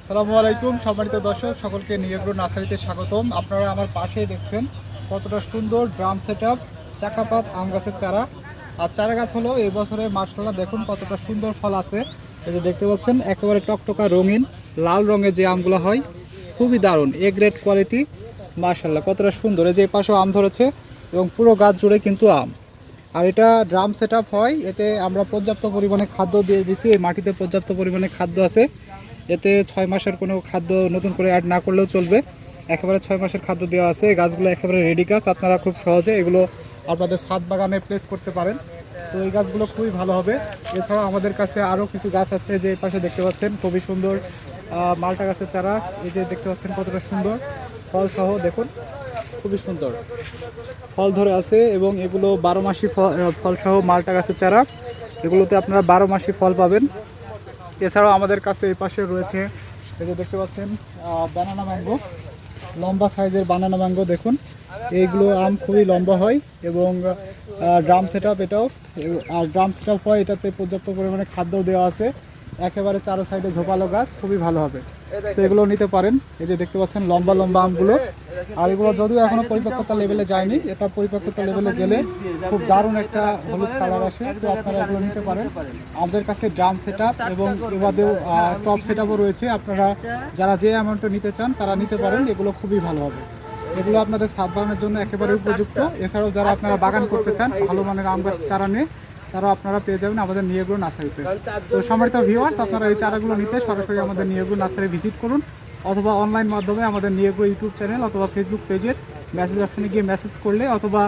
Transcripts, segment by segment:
আসসালামু আলাইকুম, সম্মানিত দর্শক, সকলকে নিয়েগ্রো নার্সারিতে স্বাগতম। আপনারা আমার পাশেই দেখছেন কতটা সুন্দর ড্রাম সেট আপ চাকাপাত, আম গাছের চারা। আর চারা গাছ হলো এই বছরে মার্শাল্লাহ দেখুন কতটা সুন্দর ফল আছে। এই যে দেখতে পাচ্ছেন, একেবারে টকটকা রঙিন, লাল রঙের যে আমগুলো হয়, খুবই দারুণ, এ গ্রেড কোয়ালিটি মার্শাল্লাহ কতটা সুন্দর। এই যে পাশেও আম ধরেছে এবং পুরো গাছ জুড়ে কিন্তু আম। আর এটা ড্রাম সেট হয়, এতে আমরা পর্যাপ্ত পরিমাণে খাদ্য দিয়ে দিছি, এই মাটিতে পর্যাপ্ত পরিমাণে খাদ্য আছে। এতে ছয় মাসের কোনো খাদ্য নতুন করে অ্যাড না করলেও চলবে। একেবারে ছয় মাসের খাদ্য দেওয়া আছে। এই গাছগুলো একেবারে রেডি গাছ। আপনারা খুব সহজে এগুলো আপনাদের ছাদ বাগানে প্লেস করতে পারেন। তো এই গাছগুলো খুবই ভালো হবে। এছাড়াও আমাদের কাছে আরও কিছু গাছ আছে যে পাশে দেখতে পাচ্ছেন। খুবই সুন্দর মালটা গাছের চারা। এই যে দেখতে পাচ্ছেন কতটা সুন্দর। ফল সহ দেখুন। খুবই সুন্দর। ফল ধরে আছে এবং এগুলো বারো মাসি ফল সহ মালটা গাছের চারা। এগুলোতে আপনারা বারো মাসি ফল পাবেন। এছাড়াও আমাদের কাছে এই পাশে রয়েছে, এই যে দেখতে পাচ্ছেন বানানা ম্যাঙ্গো লম্বা সাইজের বানানা ম্যাঙ্গো দেখুন। এইগুলো আম খুবই লম্বা হয় এবং ড্রাম সেট আপ এটাও, আর ড্রাম সেট আপ হয় এটাতে পর্যাপ্ত পরিমাণে খাদ্যও দেওয়া আছে। একেবারে চারো সাইডে ঝোপালো গাছ, খুবই ভালো হবে। তো এগুলো নিতে পারেন। এই যে দেখতে পাচ্ছেন, লম্বা লম্বা আমগুলো। আর এগুলো যদিও এখনও পরিপক্কতা লেভেলে যায়নি, এটা পরিপক্কতা লেভেলে গেলে খুব দারুণ একটা হলুদ কালার আসে। তো আপনারা এগুলো নিতে পারেন। আমাদের কাছে ড্রাম সেট আপ এবং এবাদেও টপ সেট আপও রয়েছে। আপনারা যারা যে অ্যামাউন্টটা নিতে চান, তারা নিতে পারেন। এগুলো খুবই ভালো হবে। এগুলো আপনাদের ছাদ বাগানের জন্য একেবারে উপযুক্ত। এছাড়াও যারা আপনারা বাগান করতে চান, ভালো মানের আম গাছ চারা নিয়ে তারা আপনারা পেয়ে যাবেন আমাদের নিয়েগুলো নার্সারিতে। তো সম্মানিত ভিউয়ার্স আপনারা এই চারাগুলো নিতে সরাসরি আমাদের নিয়েগুলো নার্সারি ভিজিট করুন অথবা অনলাইন মাধ্যমে আমাদের নিয়েগুলো ইউটিউব চ্যানেল অথবা ফেসবুক পেজের মেসেজ অপশনে গিয়ে মেসেজ করলে অথবা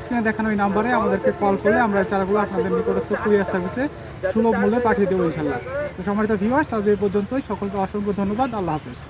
স্ক্রিনে দেখানো এই নাম্বারে আমাদেরকে কল করলে আমরা এই চারাগুলো আপনাদের নিকটস্থ কুরিয়ার সার্ভিসে সুলভ মূল্যে পাঠিয়ে দেবো ইনশাল্লাহ তো সম্মানিত ভিউয়ার্স আজ এই পর্যন্তই। সকলকে অসংখ্য ধন্যবাদ। আল্লাহ হাফেজ।